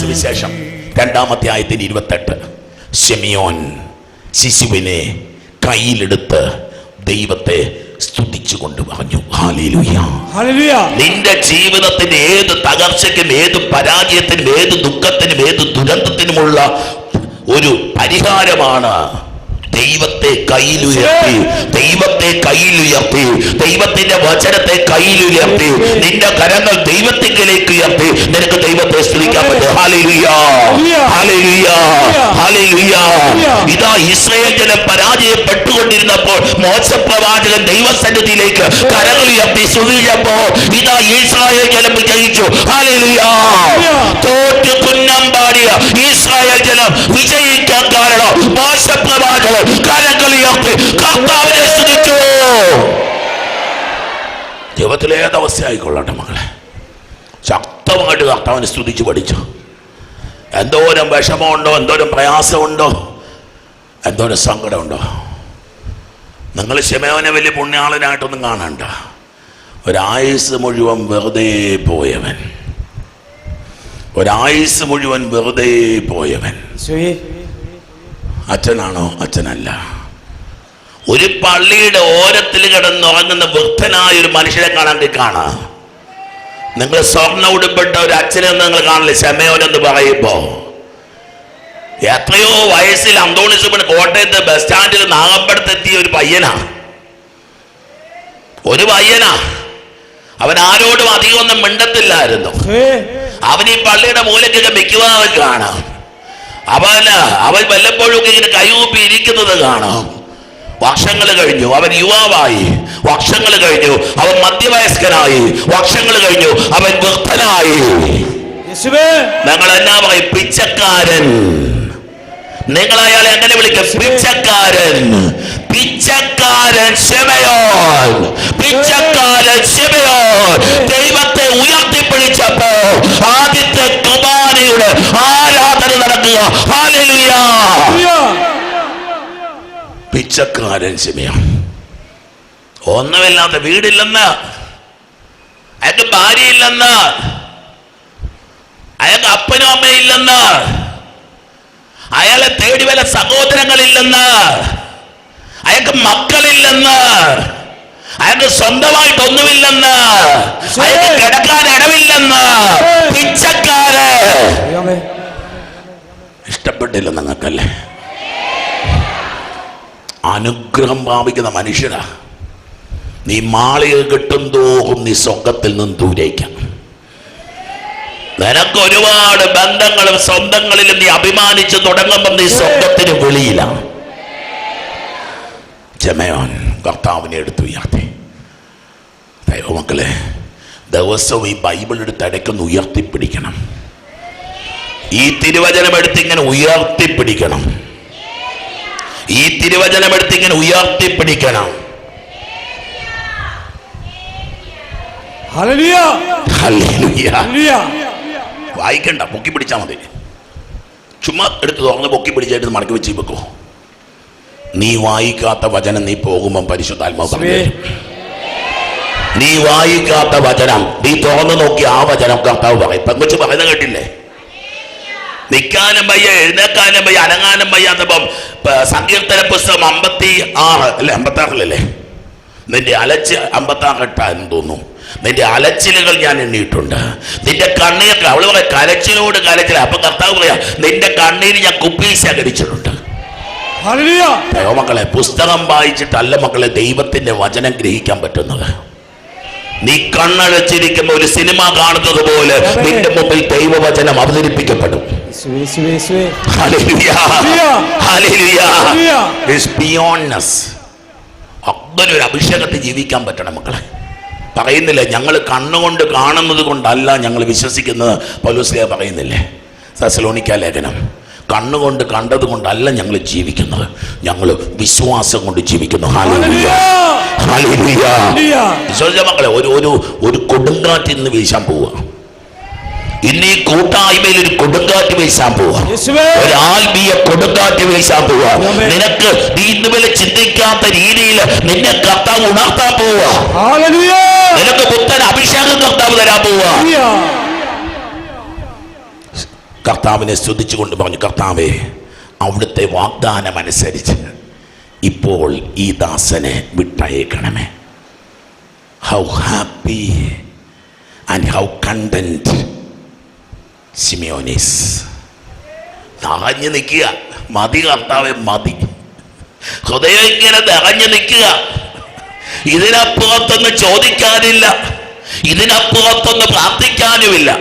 സുവിശേഷം. രണ്ടാമത്തെ ആയത്തിന് ഇരുപത്തെട്ട്. ഷെമിയോൻ ശിശുവിനെ കയ്യിലെടുത്ത് ദൈവത്തെ സ്തുതിച്ചു കൊണ്ട് പറഞ്ഞു. നിന്റെ ജീവിതത്തിന്റെ ഏത് തകർച്ചയ്ക്കും ഏത് പരാജയത്തിനും ഏത് ദുഃഖത്തിനും ഏത് ദുരന്തത്തിനുമുള്ള ഒരു പരിഹാരമാണ് ദൈവത്തെ കയ്യിലുയർത്തി ദൈവത്തെ കയ്യിലുയർത്തി ദൈവത്തിന്റെ വചനത്തെ കയ്യിലുയർത്തി നിന്റെ കരങ്ങൾ ദൈവത്തിങ്കിലേക്ക് ഉയർത്തി. നിനക്ക് ദൈവത്തെ സ്തുതിക്കാൻ പറ്റും. ഇതാ ഇസ്രയേൽ ജനം പരാജയപ്പെട്ടുകൊണ്ടിരുന്നപ്പോൾ മോശപ്രവാചകൻ ദൈവസന്നിധിയിലേക്ക് കരങ്ങൾ ഉയർത്തി സ്തുതിച്ചപ്പോ ഇതാ ഇസ്രായേൽ ജനം വിജയിച്ചു. തോറ്റു തോറ്റ് പാടിയ ഇസ്രായേൽ ജനം വിജയിക്കാൻ കാരണം മോശപ്രവാചകൻ കരങ്ങൾ ഉയർത്തി കർത്താവിനെ സ്തുതിച്ചു. ദൈവത്തിലെ ഏതവസ്ഥയായിക്കൊള്ളട്ടെ മകളെ ശക്തമായിട്ട് കർത്താവിനെ സ്തുതിച്ച് പഠിച്ചു. എന്തോരം വിഷമമുണ്ടോ എന്തോരം പ്രയാസമുണ്ടോ എന്തോരം സങ്കടമുണ്ടോ. നിങ്ങൾ ശമയോനെ വലിയ പുണ്യാളനായിട്ടൊന്നും കാണണ്ട. ഒരായുസ് മുഴുവൻ വെറുതെ പോയവൻ. ഒരായുസ് മുഴുവൻ വെറുതെ പോയവൻ. അച്ഛനാണോ? അച്ഛനല്ല. ഒരു പള്ളിയുടെ ഓരത്തിൽ കിടന്നുറങ്ങുന്ന വൃദ്ധനായ ഒരു മനുഷ്യനെ കാണാൻ കാണാ. നിങ്ങൾ സ്വർണ ഉടുപ്പെട്ട ഒരു അച്ഛനെ നിങ്ങൾ കാണില്ല? ശമയോനെന്ന് പറയുമ്പോ. എത്രയോ വയസ്സിൽ അന്തോണിസുപണ് കോട്ടയത്ത് ബസ് സ്റ്റാൻഡിൽ നാഗമ്പടത്തെത്തിയ ഒരു പയ്യനാ. ഒരു പയ്യനാ. അവൻ ആരോടും അധികം ഒന്നും മിണ്ടത്തില്ലായിരുന്നു അവൻ ഈ പള്ളിയുടെ മൂലക്കൊക്കെ മിക്കവാറും കാണാം. അവന് അവൻ വല്ലപ്പോഴും ഇങ്ങനെ കൈകൂപ്പി ഇരിക്കുന്നത് കാണാം. വർഷങ്ങൾ കഴിഞ്ഞു. അവൻ യുവാവായി. വർഷങ്ങൾ കഴിഞ്ഞു. അവൻ മധ്യവയസ്കനായി. വർഷങ്ങൾ കഴിഞ്ഞു. അവൻ വൃദ്ധനായി. ഞങ്ങൾ എന്നാ പറയും പിച്ചക്കാരൻ. നിങ്ങൾ അയാളെ എങ്ങനെ വിളിക്കും? പിച്ചക്കാരൻ. പിച്ചക്കാരൻ ക്ഷമയോ പിച്ചക്കാരൻ ക്ഷമയോ ദൈവത്തെ ഉയർത്തിപ്പിടിച്ചപ്പോ ആദ്യത്തെ കുമാരിയുടെ ആരാധന നടക്കുക. ഹല്ലേലൂയ പിച്ചക്കാരൻ ശമയോൻ ഒന്നുമില്ലാത്ത വീടില്ലെന്ന്. അയാൾക്ക് ഭാര്യയില്ലെന്ന്. അയാൾക്ക് അപ്പനും അമ്മയില്ലെന്ന് അയാളെ തേടി വല്ല സഹോദരങ്ങളില്ലെന്ന്. അയാൾക്ക് മക്കളില്ലെന്ന്. അയാൾക്ക് സ്വന്തമായിട്ടൊന്നുമില്ലെന്ന് അയാൾക്ക് കിടക്കാൻ ഇടവില്ലെന്ന്. പിച്ചക്കാര് ഇഷ്ടപ്പെട്ടില്ല നിങ്ങൾക്കല്ലേ? അനുഗ്രഹം പ്രാപിക്കുന്ന മനുഷ്യരാ നീ മാളിക കിട്ടും തോറും നീ സ്വർഗത്തിൽ നിന്ന് ദൂരേക്കാം. നിനക്ക് ഒരുപാട് ബന്ധങ്ങളും സ്വന്തങ്ങളിലും നീ അഭിമാനിച്ചു തുടങ്ങുമ്പോൾ നീ സ്വർഗത്തിന് വെളിയിലാണ് ജമയോൻ കർത്താവിനെ എടുത്തു ഉയർത്തി. ദൈവമക്കളെ ദിവസവും ഈ ബൈബിൾ എടുത്ത് ഇടയ്ക്കൊന്ന് ഉയർത്തിപ്പിടിക്കണം. ഈ തിരുവചനം എടുത്ത് ഇങ്ങനെ ഉയർത്തിപ്പിടിക്കണം. ഈ തിരുവചനം എടുത്ത് ഇങ്ങനെ ഉയർത്തിപ്പിടിക്കണം വായിക്കണ്ട പൊക്കി പിടിച്ചാൽ മതി. ചുമ്മാ എടുത്ത് തുറന്ന് പൊക്കി പിടിച്ചായിട്ട് മടക്കി വെച്ച് വെക്കോ. നീ വായിക്കാത്ത വചനം നീ പോകുമ്പം പരിശുദ്ധാത്മാവ് പറഞ്ഞു നീ വായിക്കാത്ത വചനം നീ തുറന്നു നോക്കി ആ വചനം കർത്താവ് പറയും. പെങ്കുച്ച് പറയുന്നത് കേട്ടില്ലേ? നിൽക്കാനും വയ്യ എഴുന്നേക്കാനും വയ്യ അനങ്ങാനും വയ്യാത്തപ്പം സങ്കീർത്തന പുസ്തകം അമ്പത്തി ആറ് അല്ലെ? അമ്പത്തി ആറിലല്ലേ നിന്റെ അലച്ച് അമ്പത്തി ആറ് എട്ടാന്ന് തോന്നുന്നു. നിന്റെ അലച്ചിലുകൾ ഞാൻ എണ്ണിയിട്ടുണ്ട്. നിന്റെ കണ്ണീർ അവൾ പറയാം കരച്ചിലോട് കരച്ചില അപ്പൊ കർത്താവ് പറയാ നിന്റെ കണ്ണീര് ഞാൻ കുപ്പി ശേഖരിച്ചിട്ടുണ്ട്. മക്കളെ പുസ്തകം വായിച്ചിട്ടല്ല മക്കളെ ദൈവത്തിന്റെ വചനം ഗ്രഹിക്കാൻ പറ്റുന്നത്. നീ കണ്ണടച്ചിരിക്കുന്ന ഒരു സിനിമ കാണുന്നത് പോലെ നിന്റെ മുമ്പിൽ ദൈവവചനം അവതരിപ്പിക്കപ്പെടും. അങ്ങനെ ഒരു അഭിഷേകത്തിൽ ജീവിക്കാൻ പറ്റണം മക്കളെ. പറയുന്നില്ല ഞങ്ങൾ കണ്ണുകൊണ്ട് കാണുന്നത് കൊണ്ടല്ല ഞങ്ങൾ വിശ്വസിക്കുന്നത്. പൗലോസ്ലിയ പറയുന്നില്ലേ? സസലോണിക്ക ലേഖനം. കണ്ണുകൊണ്ട് കണ്ടത് കൊണ്ടല്ല ഞങ്ങൾ ജീവിക്കുന്നത്. ഞങ്ങൾ വിശ്വാസം കൊണ്ട് ജീവിക്കുന്നു. മക്കളെ ഒരു ഒരു ഒരു കൊടുങ്കാറ്റിൽ നിന്ന് വീശാൻ പോവുക. ഇന്ന് ഈ കൂട്ടായ്മയിൽ ഒരു കൊടുങ്കാറ്റ് വീശാൻ പോവാം. ഒരു ആത്മീയ കൊടുങ്കാറ്റ് വീശാൻ പോവാം. നിനക്ക് നീ ഇന്ന് വരെ ചിന്തിക്കാത്ത രീതിയിൽ നിന്നെ കർത്താവ് ഉണർത്താൻ പോവാം. നിനക്ക് പുത്തൻ അഭിഷേകം കർത്താവ് തരാൻ പോവാ. കർത്താവിനെ കർത്താവിനെ സ്തുതിച്ചുകൊണ്ട് പറഞ്ഞു കർത്താവേ അവിടുത്തെ വാഗ്ദാനം അനുസരിച്ച് ഇപ്പോൾ ഈ ദാസനെ വിട്ടയക്കണമേ. How happy and how content Simeon is. നിറഞ്ഞു നിൽക്കുക. മതി കർത്താവെ മതി. ഹൃദയം ഇങ്ങനെ നിറഞ്ഞു നിൽക്കുക. ഇതിനപ്പുറത്തൊന്ന് ചോദിക്കാനില്ല. ഇതിനപ്പുറത്തൊന്ന് പ്രാർത്ഥിക്കാനുമില്ല.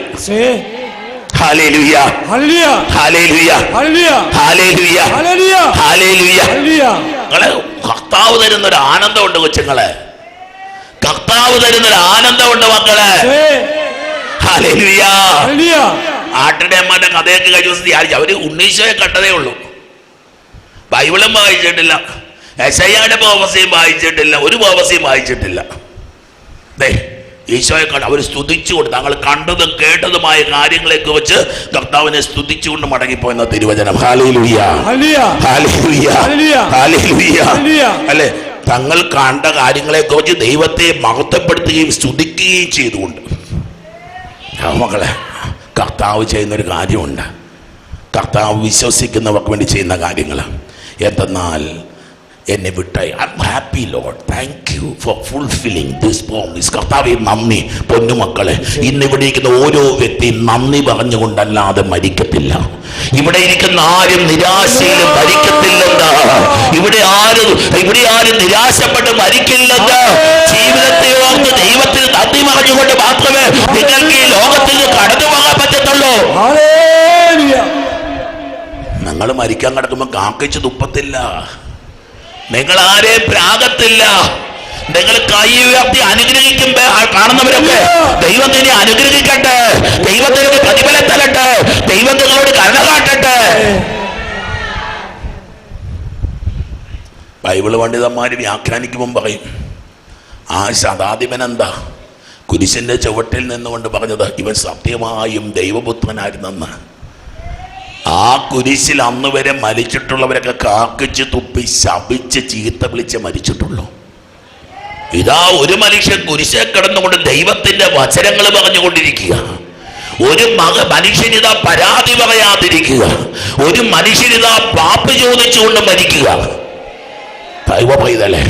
കർത്താവ് തരുന്ന ഒരു ആനന്ദമുണ്ട് കൊച്ചുങ്ങളെ. കർത്താവ് തരുന്ന ഒരു ആനന്ദമുണ്ട് മക്കളെ. ഹാലേലുയ. ആട്ടിടെ അമ്മയുടെ കഥയൊക്കെ കഴിഞ്ഞ ദിവസം ധ്യാനിച്ചു. അവർ ഉണ്ണീശോയെ കണ്ടതേ ഉള്ളൂ. ബൈബിളും വായിച്ചിട്ടില്ല. എസയ്യാടെ പോവസയും വായിച്ചിട്ടില്ല. ഒരു പോവസയും വായിച്ചിട്ടില്ല. ദേ ഈശോയെ കണ്ട് അവർ സ്തുതിച്ചുകൊണ്ട് തങ്ങൾ കണ്ടതും കേട്ടതുമായ കാര്യങ്ങളെയൊക്കെ വെച്ച് കർത്താവിനെ സ്തുതിച്ചുകൊണ്ട് മടങ്ങിപ്പോയെന്ന തിരുവചനം. അല്ലെ? തങ്ങൾ കണ്ട കാര്യങ്ങളെയൊക്കെ വെച്ച് ദൈവത്തെ മഹത്വപ്പെടുത്തുകയും സ്തുതിക്കുകയും ചെയ്തുകൊണ്ട്. മക്കളെ കർത്താവ് ചെയ്യുന്നൊരു കാര്യമുണ്ട്. കർത്താവ് വിശ്വസിക്കുന്നവർക്ക് വേണ്ടി ചെയ്യുന്ന കാര്യങ്ങൾ എന്തെന്നാൽ എന്നെ വിട്ടായി. I happy Lord thank you for fulfilling this promise കർത്താവെ നന്ദി പൊന്നുമക്കളെ. ഇന്ന് ഇവിടെ ഇരിക്കുന്ന ഓരോ വ്യക്തിയും നന്ദി പറഞ്ഞുകൊണ്ടല്ലാതെ മരിക്കത്തില്ല ഇവിടെ ഇരിക്കുന്ന ആരും നിരാശയിൽ മരിക്കത്തില്ലെന്ന്. ഇവിടെ ആരും ഇവിടെ ആരും നിരാശപ്പെട്ട് മരിക്കില്ലെന്ന്. ജീവിതത്തെ ഓർത്ത് ദൈവത്തിൽ നന്ദി പറഞ്ഞുകൊണ്ട് മാത്രമേ നിങ്ങൾക്ക് ഈ ലോകത്തിൽ കടന്നു പോകാൻ പറ്റത്തുള്ളൂ. നിങ്ങൾ മരിക്കാൻ കിടക്കുമ്പോൾ കാക്കിച്ച് തുപ്പത്തില്ല നിങ്ങൾ ആരെയും പ്രാകത്തില്ല. നിങ്ങൾ കൈ ഉയർത്തി അനുഗ്രഹിക്കുമ്പോ കാണുന്നവരൊക്കെ ദൈവം നിന്നെ അനുഗ്രഹിക്കട്ടെ. ദൈവത്തിന് പ്രതിഫലം തരട്ടെ ദൈവം നിങ്ങളോട് കരുണ കാട്ടട്ടെ. ബൈബിൾ പണ്ഡിതന്മാര് വ്യാഖ്യാനിക്കുമ്പം പറയും ആ ശതാധിപൻ എന്താ കുരിശിന്റെ ചുവട്ടിൽ നിന്നുകൊണ്ട് പറഞ്ഞത് ഇവൻ സത്യമായും ദൈവപുത്രനായിരുന്നെന്ന്. ആ കുരിശിൽ അന്ന് വരെ മരിച്ചിട്ടുള്ളവരൊക്കെ കാക്കിച്ച് തുപ്പി ശപിച്ച് ചീത്ത വിളിച്ച് മരിച്ചിട്ടുള്ളൂ. ഇതാ ഒരു മനുഷ്യൻ കുരിശെ കിടന്നുകൊണ്ട് ദൈവത്തിന്റെ വചനങ്ങൾ പറഞ്ഞുകൊണ്ടിരിക്കുക. ഒരു മക മനുഷ്യനിതാ പരാതി പറയാതിരിക്കുക. ഒരു മനുഷ്യനിതാ പാപ്പ് ചോദിച്ചുകൊണ്ട് മരിക്കുക. ദൈവ പൈതലേ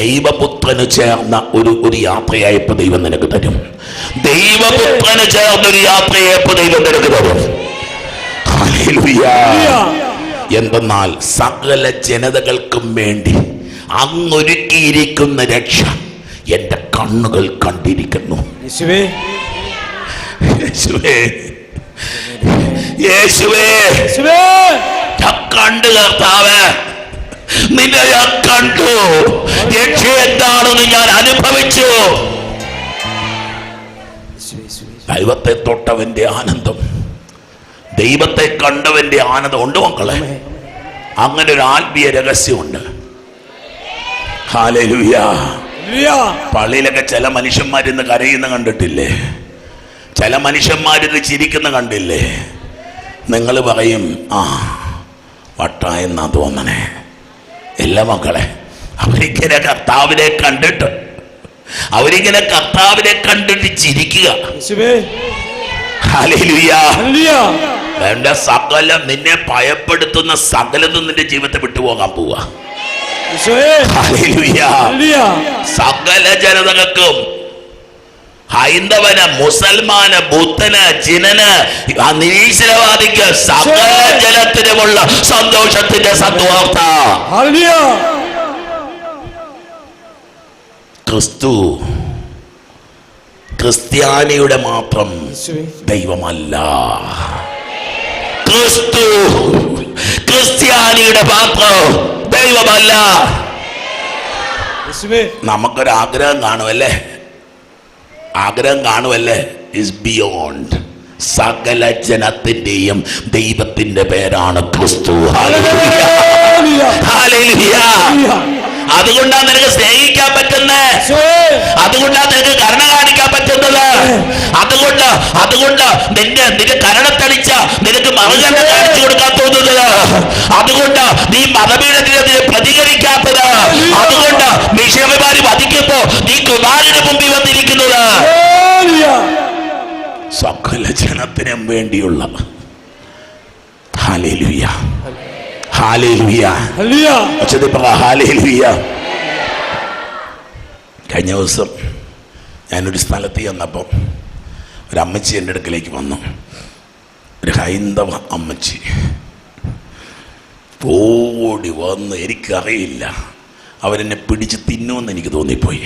ദൈവപുത്രന് ചേർന്ന ഒരു ഒരു യാത്രയായപ്പോൾ ദൈവം നിനക്ക് തരും. ദൈവപുത്രന് ചേർന്ന ഒരു യാത്രയായപ്പോൾ ദൈവം നിനക്ക് തരും. എന്തെന്നാൽ സകല ജനതകൾക്കും വേണ്ടി അങ്ങൊരുക്കിയിരിക്കുന്ന രക്ഷ എന്റെ കണ്ണുകൾ കണ്ടിരിക്കുന്നു. കണ്ടു കർത്താവ്. നിന്നെ ഞാൻ കണ്ടു. രക്ഷ എന്താണെന്ന് ഞാൻ അനുഭവിച്ചു. ദൈവത്തെ തൊട്ടവന്റെ ആനന്ദം. ദൈവത്തെ കണ്ടവന്റെ ആനന്ദം. ഉണ്ട് മക്കളെ? അങ്ങനെ ഒരു ആത്മീയ രഹസ്യമുണ്ട്. പള്ളിയിലൊക്കെ ചില മനുഷ്യന്മാരിന്ന് കരയുന്ന കണ്ടിട്ടില്ലേ? ചില മനുഷ്യന്മാരിന്ന് ചിരിക്കുന്ന കണ്ടില്ലേ? നിങ്ങൾ പറയും ആ വട്ടായെന്നാ തോന്നണേ. എല്ലാ മക്കളെ അവരിങ്ങനെ കർത്താവിനെ കണ്ടിട്ട് അവരിങ്ങനെ കർത്താവിനെ കണ്ടിട്ട് ചിരിക്കുക. വേണ്ട സകലം നിന്നെ ഭയപ്പെടുത്തുന്ന സകലതും നിന്റെ ജീവിതത്തെ വിട്ടുപോകാൻ ഹല്ലേലൂയ സകല ജനതകൾക്കും ഹൈന്ദവന് മുസൽമാന് ബുദ്ധന് ജിനന് നിരീശ്വരവാദിക്ക് സകല ജനത്തിനുമുള്ള സന്തോഷത്തിന്റെ സത്വാർത്ത ക്രിസ്തു ക്രിസ്ത്യാനിയുടെ മാത്രം ദൈവമല്ല. ക്രിസ്തു ക്രിസ്ത്യാനിയുടെ മാത്രം ദൈവമല്ല. നമുക്കൊരു ആഗ്രഹം കാണുമല്ലേ? ആഗ്രഹം കാണുമല്ലേ? ഇസ് ബിയോണ്ട് സകല ജനത്തിന്റെയും ദൈവത്തിന്റെ പേരാണ് ക്രിസ്തു. ഹല്ലേലൂയ. അതുകൊണ്ടാണ് നിനക്ക് സ്നേഹിക്കാൻ പറ്റുന്നത് അതുകൊണ്ടാ അതുകൊണ്ടാണ് നിനക്ക് കരുണ കാണിക്കാൻ പറ്റുന്നത്. അതുകൊണ്ട് അതുകൊണ്ട് നിന്റെ നിന്റെ കരണത്തടിച്ച നിനക്ക് മറുകരണ കാണിച്ചു കൊടുക്കാൻ തോന്നുന്നത്. അതുകൊണ്ട് നീ മതപീഠത്തിനെതിരെ പ്രതികരിക്കാത്തത്. അതുകൊണ്ട് മിഷണറിമാര് വധിക്കുമ്പോ നീ കുമാരന് മുമ്പിൽ വന്നിരിക്കുന്നത്. സകല ജനത്തിനും വേണ്ടിയുള്ള. ഹാലേലുയ പറ ഹാലേലുയ കഴിഞ്ഞ ദിവസം ഞാനൊരു സ്ഥലത്ത് ചെന്നപ്പം ഒരു അമ്മച്ചി എന്റെ അടുക്കലേക്ക് വന്നു. ഒരു ഹൈന്ദവ അമ്മച്ചി. ഓടി വന്ന് എനിക്കറിയില്ല. അവരെന്നെ പിടിച്ച് തിന്നുമെന്ന് എനിക്ക് തോന്നിപ്പോയി.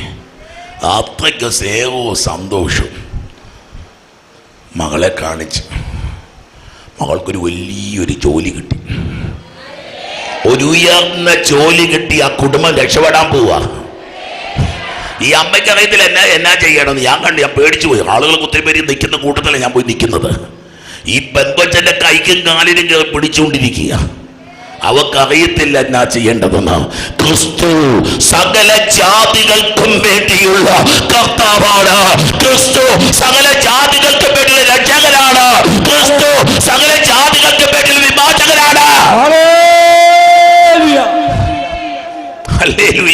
അത്രയ്ക്ക് സ്നേഹവും സന്തോഷവും. മകളെ കാണിച്ച് മകൾക്കൊരു വലിയൊരു ജോലി കിട്ടി. ഒരു ഉയർന്ന ജോലി കിട്ടി ആ കുടുംബം രക്ഷപ്പെടാൻ പോവാ. ഈ അമ്മയ്ക്ക് അറിയത്തില്ല എന്നാ എന്നാ ചെയ്യണമെന്ന്. ഞാൻ കണ്ടു ഞാൻ പേടിച്ചു പോയി. ആളുകൾക്ക് ഒത്തിരി പേര് നിൽക്കുന്ന കൂട്ടത്തിലാണ് ഞാൻ പോയി നിൽക്കുന്നത്. ഈ പെൺകൊച്ചന്റെ കൈക്കും കാലിനും പിടിച്ചുകൊണ്ടിരിക്കുക. അവക്കറിയത്തില്ല എന്നാ ചെയ്യേണ്ടതെന്ന്. ക്രിസ്തു സകല ജാതികൾക്കും വേണ്ടിയുള്ള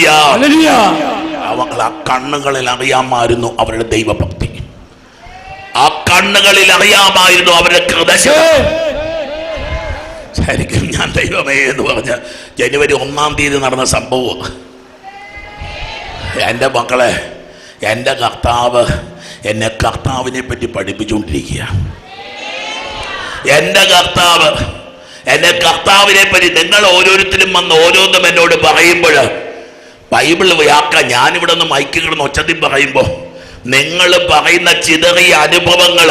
Hallelujah. ആ കണ്ണുകളിൽ അറിയാമായിരുന്നു അവരുടെ ദൈവഭക്തി. ആ കണ്ണുകളിൽ അറിയാമായിരുന്നു അവരുടെ കൃതശ ശരിക്കും ഞാൻ ദൈവമേ എന്ന് പറഞ്ഞ ജനുവരി ഒന്നാം തീയതി നടന്ന സംഭവം. എന്റെ മക്കളെ എന്റെ കർത്താവ് എന്നെ കർത്താവിനെ പറ്റി പഠിപ്പിച്ചുകൊണ്ടിരിക്കുക എന്റെ കർത്താവ് എന്നെ കർത്താവിനെ പറ്റി നിങ്ങൾ ഓരോരുത്തരും വന്ന് ഓരോന്നും എന്നോട് പറയുമ്പോൾ ബൈബിൾ വ്യാക്ക ഞാനിവിടെ നിന്ന് മൈക്ക് കിടന്ന് ഒച്ചത്തിൽ പറയുമ്പോൾ നിങ്ങൾ പറയുന്ന ചിതറിയ അനുഭവങ്ങൾ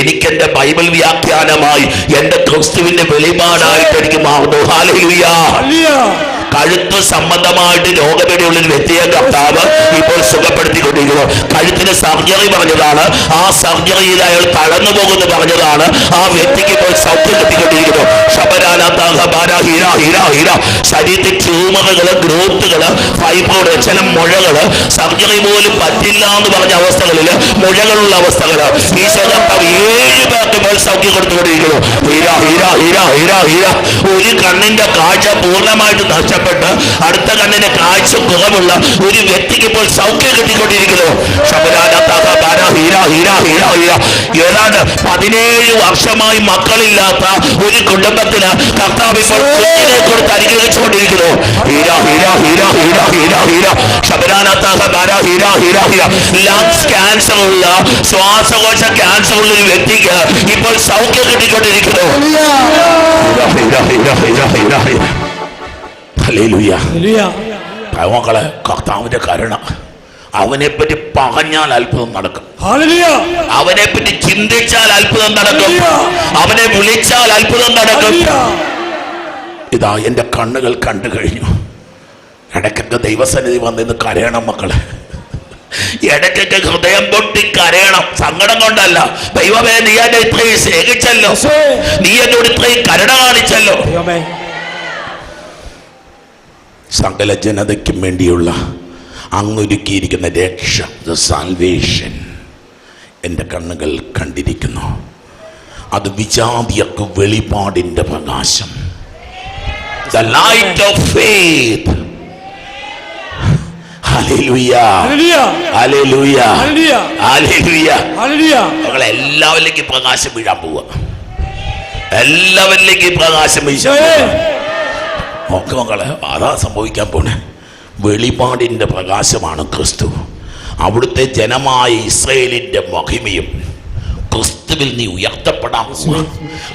എനിക്ക് ബൈബിൾ വ്യാഖ്യാനമായി എന്റെ ക്രിസ്തുവിന്റെ വെളിപാടായിട്ട് എനിക്ക് മാറുന്നു. ഹാലയിലുയാ. കഴുത്ത് സംബന്ധമായിട്ട് രോഗപീഠയുള്ള വ്യക്തിയെ കർത്താവ് ഇപ്പോൾ സുഖപ്പെടുത്തിക്കൊണ്ടിരിക്കുന്നു. കഴുത്തിന് സർജറി പറഞ്ഞതാണ്. ആ സർജറിയിൽ അയാൾ തളർന്നു പോകുന്നു പറഞ്ഞതാണ്. ആ വ്യക്തിക്ക് ഇപ്പോൾ സൗഖ്യം കിട്ടിക്കൊണ്ടിരിക്കുന്നു ശരീരത്തിൽ ട്യൂമറുകൾ ഗ്രോത്തുകൾ ഫൈബ്രോഡ് മുഴകൾ. സർജറി പോലും പറ്റില്ല എന്ന് പറഞ്ഞ അവസ്ഥകളിൽ മുഴകളുള്ള അവസ്ഥകൾ. ഈശോ കർത്താവ് ഏഴ് പേർക്ക് ഇപ്പോൾ സൗഖ്യം കൊടുത്തുകൊണ്ടിരിക്കുന്നു. ഒരു കണ്ണിന്റെ കാഴ്ച പൂർണമായിട്ട് നഷ്ടപ്പെട്ട് അടുത്ത കണ്ണിന് കാഴ്ച കുറവുള്ള ഒരു വ്യക്തിക്ക് ഇപ്പോൾ സൗഖ്യം കിട്ടിക്കൊണ്ടിരിക്കുന്നു ഏതാണ്ട് പതിനേഴ് വർഷമായി മക്കളില്ലാത്ത ഒരു കുടുംബത്തിന് കർത്താവ് ഇപ്പോൾ കുഞ്ഞിനെ കൊടുത്ത് അനുഗ്രഹിച്ചുകൊണ്ടിരിക്കുന്നു ലങ്സ് ക്യാൻസർ ഉള്ള ശ്വാസകോശ ക്യാൻസർ ഉള്ള ഒരു വ്യക്തിക്ക് ഇപ്പോൾ സൗഖ്യം കിട്ടിക്കൊണ്ടിരിക്കുന്നു മക്കളെ കർത്താവിന്റെ കരുണ. അവനെ പറ്റി പറഞ്ഞാൽ അത്ഭുതം നടക്കും. അവനെ പറ്റി ചിന്തിച്ചാൽ അത്ഭുതം നടക്കും. അവനെ വിളിച്ചാൽ അത്ഭുതം നടക്കും. ഇതാ എന്റെ കണ്ണുകൾ കണ്ടു കഴിഞ്ഞു. ഇടയ്ക്കൊക്കെ ദൈവസന്നിധി വന്നിന്ന് കരയണം മക്കളെ. ഇടയ്ക്കൊക്കെ ഹൃദയം പൊട്ടി കരയണം. സങ്കടം കൊണ്ടല്ല. ദൈവമേ നീ എന്നെ ഇത്രയും സ്നേഹിച്ചല്ലോ. നീ എന്നോട് ഇത്രയും കരുണ കാണിച്ചല്ലോ. സകല ജനതയ്ക്കും വേണ്ടിയുള്ള അങ്ങൊരുക്കിയിരിക്കുന്ന രക്ഷ ദ സാൽവേഷൻ എന്റെ കണ്ണുകൾ കണ്ടിരിക്കുന്നു. അത് വിജാതിയക്ക് വെളിപാടിന്റെ പ്രകാശം. The light of faith. എല്ലാവരിലേക്കും പ്രകാശം വീഴാൻ പോവുക. എല്ലാവരിലേക്കും പ്രകാശം വീശാൻ Jesús. നോക്ക് മക്കളെ അതാ സംഭവിക്കാൻ പോണേ? വെളിപാടിന്റെ പ്രകാശമാണ് ക്രിസ്തു. അവിടുത്തെ ജനമായ ഇസ്രയേലിന്റെ മഹിമയും ക്രിസ്തുവിൽ നീ ഉയർത്തപ്പെടാൻ പോവുക.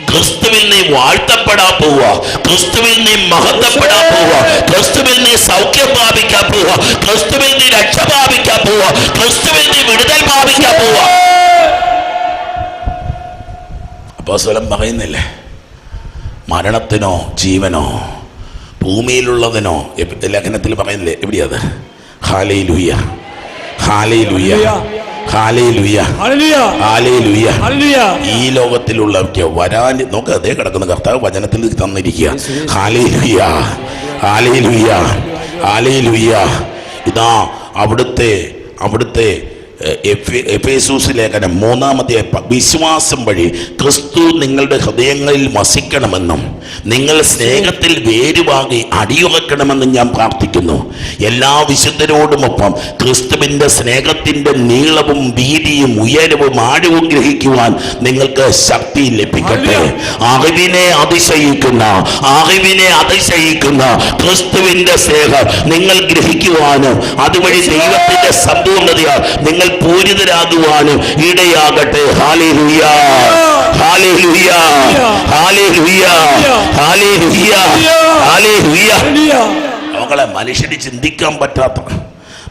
ക്രിസ്തുവിൽ നീ വാഴ്ത്തപ്പെടാൻ പോവുക. ക്രിസ്തുവിൽ നീ മഹത്വപ്പെടാൻ പോവുക. ക്രിസ്തുവിൽ നീ സൗഖ്യം പ്രാപിക്കാൻ പോവുക. ക്രിസ്തുവിൽ നീ രക്ഷ പ്രാപിക്കാൻ പോവുക. ക്രിസ്തുവിൽ നീ വിടുതൽ പ്രാപിക്കാൻ പോവുക. അപ്പോ സ്വലം പറയുന്നില്ലേ? മരണത്തിനോ ജീവനോ ഭൂമിയിലുള്ളതിനോ ലേഖനത്തിൽ പറയുന്നില്ലേ? എവിടെയാത് ഹാലയിൽ ഹല്ലേലൂയ ഹാലേലുയ്യ ഹല്ലേലൂയ ഈ ലോകത്തിലുള്ളവർക്ക് വരാൻ നോക്ക് അതേ കിടക്കുന്ന കർത്താവ് വചനത്തിൽ തന്നിരിക്കുക. ഇതാ അവിടുത്തെ അവിടുത്തെ എഫേസൂസ് ലേഖനം മൂന്നാമത്തെ വിശ്വാസം വഴി ക്രിസ്തു നിങ്ങളുടെ ഹൃദയങ്ങളിൽ വസിക്കണമെന്നും നിങ്ങൾ സ്നേഹത്തിൽ വേരുവാകി അടിയുറക്കണമെന്നും ഞാൻ പ്രാർത്ഥിക്കുന്നു. എല്ലാ വിശുദ്ധരോടുമൊപ്പം ക്രിസ്തുവിന്റെ സ്നേഹത്തിന്റെ നീളവും വീതിയും ഉയരവും ആഴവും ഗ്രഹിക്കുവാൻ നിങ്ങൾക്ക് ശക്തി ലഭിക്കട്ടെ. അറിവിനെ അതിശയിക്കുന്ന അറിവിനെ അതിശയിക്കുന്ന ക്രിസ്തുവിന്റെ സ്നേഹം നിങ്ങൾ ഗ്രഹിക്കുവാനും അതുവഴി ദൈവത്തിന്റെ സമ്പൂർണതയാൽ നിങ്ങൾ പൂരിതരാകുവാനും ഇടയാകട്ടെ. Hallelujah hallelujah hallelujah hallelujah hallelujah അവങ്ങളെ മനുഷ്യന് ചിന്തിക്കാൻ പറ്റാത്ത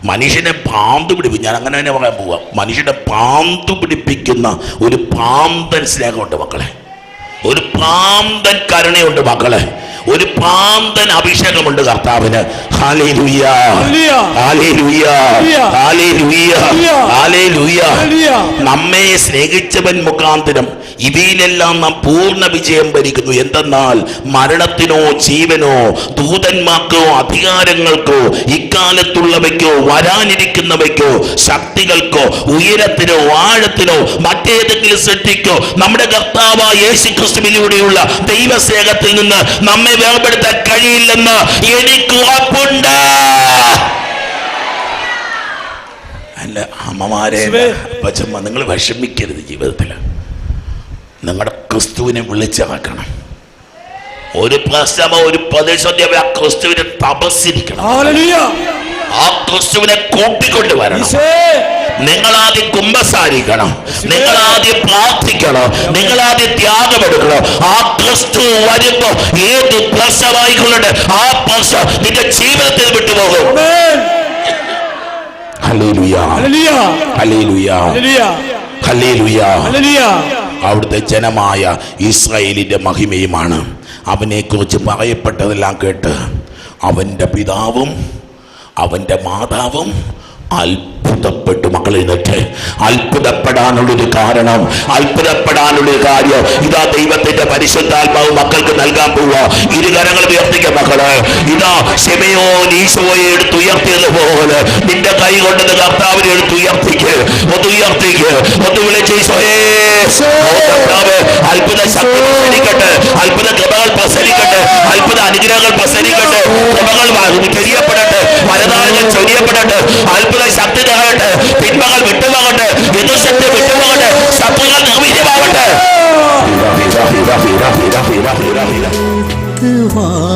മനുഷ്യനെ പാമ്പ് പിടിപ്പിക്കും. ഞാൻ അങ്ങനെ തന്നെ പറയാൻ പോവാം. മനുഷ്യനെ പാമ്പ് പിടിപ്പിക്കുന്ന ഒരു പാന്തൻ സ്നേഹമുണ്ട് മക്കളെ. ഒരു പാമ്പൻ കരുണയുണ്ട് മക്കളെ. ഒരു പാന്തൻ അഭിഷേകമുണ്ട് കർത്താവിന്. നമ്മെ സ്നേഹിച്ചവൻ മുഖാന്തരം ഇവയിലെല്ലാം നാം പൂർണ വിജയം ഭരിക്കുന്നു. എന്തെന്നാൽ മരണത്തിനോ ജീവനോ ദൂതന്മാർക്കോ അധികാരങ്ങൾക്കോ ഇക്കാലത്തുള്ളവയ്ക്കോ വരാനിരിക്കുന്നവയ്ക്കോ ശക്തികൾക്കോ ഉയരത്തിനോ ആഴത്തിനോ മറ്റേതെങ്കിലും സൃഷ്ടിക്കോ നമ്മുടെ കർത്താവ് യേശു ക്രിസ്തുവിലൂടെയുള്ള ദൈവസ്നേഹത്തിൽ നിന്ന് നമ്മെ വേർപെടുത്താൻ കഴിയില്ലെന്ന് എനിക്ക് ഉറപ്പുണ്ട്. അല്ല അമ്മമാരെ പച്ചമ്മ അപ്പച്ചമ്മ നിങ്ങൾ വിഷമിക്കരുത് ജീവിതത്തിൽ. നിങ്ങളുടെ ക്രിസ്തുവിനെ വിളിച്ചാക്കണം ഒരു പ്രശ്നമോ ഒരു പ്രദേശം ആ ക്രിസ്തുവിനെ തപസ്സിരിക്കണം. ഹല്ലേലൂയ. ആ ക്രിസ്തുവിനെ കൂട്ടിക്കൊണ്ട് വരണം ഈശോയെ. നിങ്ങൾ ആദ്യം കുമ്പസാരിക്കണം. നിങ്ങൾ ആദ്യം പ്രാർത്ഥിക്കണം. നിങ്ങൾ ആദ്യം ത്യാഗമെടുക്കണം. ആ ക്രിസ്തു വരുമ്പോ ഏത് പ്രശ്നമായിക്കൊള്ളട്ടെ ആ പ്രശ്നം നിന്റെ ജീവിതത്തിൽ വിട്ടുപോകും. അവിടുത്തെ ജനമായ ഇസ്രായേലിന്റെ മഹിമയുമാണ്. അവനെ കുറിച്ച് പറയപ്പെട്ടതെല്ലാം കേട്ട് അവന്റെ പിതാവും അവന്റെ മാതാവും അത്ഭുതപ്പെട്ടു മക്കൾ നിന്നിട്ട് അത്ഭുതപ്പെടാനുള്ളൊരു കാരണം അത്ഭുതപ്പെടാനുള്ളൊരു കാര്യം. ഇതാ ദൈവത്തിന്റെ പരിശുദ്ധാത്മാവ് മക്കൾക്ക് നൽകാൻ പോവുക. ഇരുകരങ്ങൾ ഉയർത്തിക്ക മക്കൾ. ഇതാ ഷെമയോ ഈശോയെ എടുത്ത് ഉയർത്തിയതുപോലെ നിന്റെ കൈ കൊണ്ട് കർത്താവിനെ എടുത്ത് ഉയർത്തിക്ക്. ഒന്ന് ഉയർത്തിക്ക്. ഒന്ന് വിളിച്ച് ഈശോയെ. അത്ഭുത ശക്തി പ്രസരിക്കട്ടെ. അത്ഭുത കൃപകൾ പ്രസരിക്കട്ടെ. അത്ഭുത അനുഗ്രഹങ്ങൾ പ്രസരിക്കട്ടെ. കൃപകൾ ചെറിയപ്പെടട്ടെ ചൊരിയപ്പെടട്ടെ. വരദാനങ്ങൾ ചൊരിയപ്പെടട്ടെ. വാഴുന്ന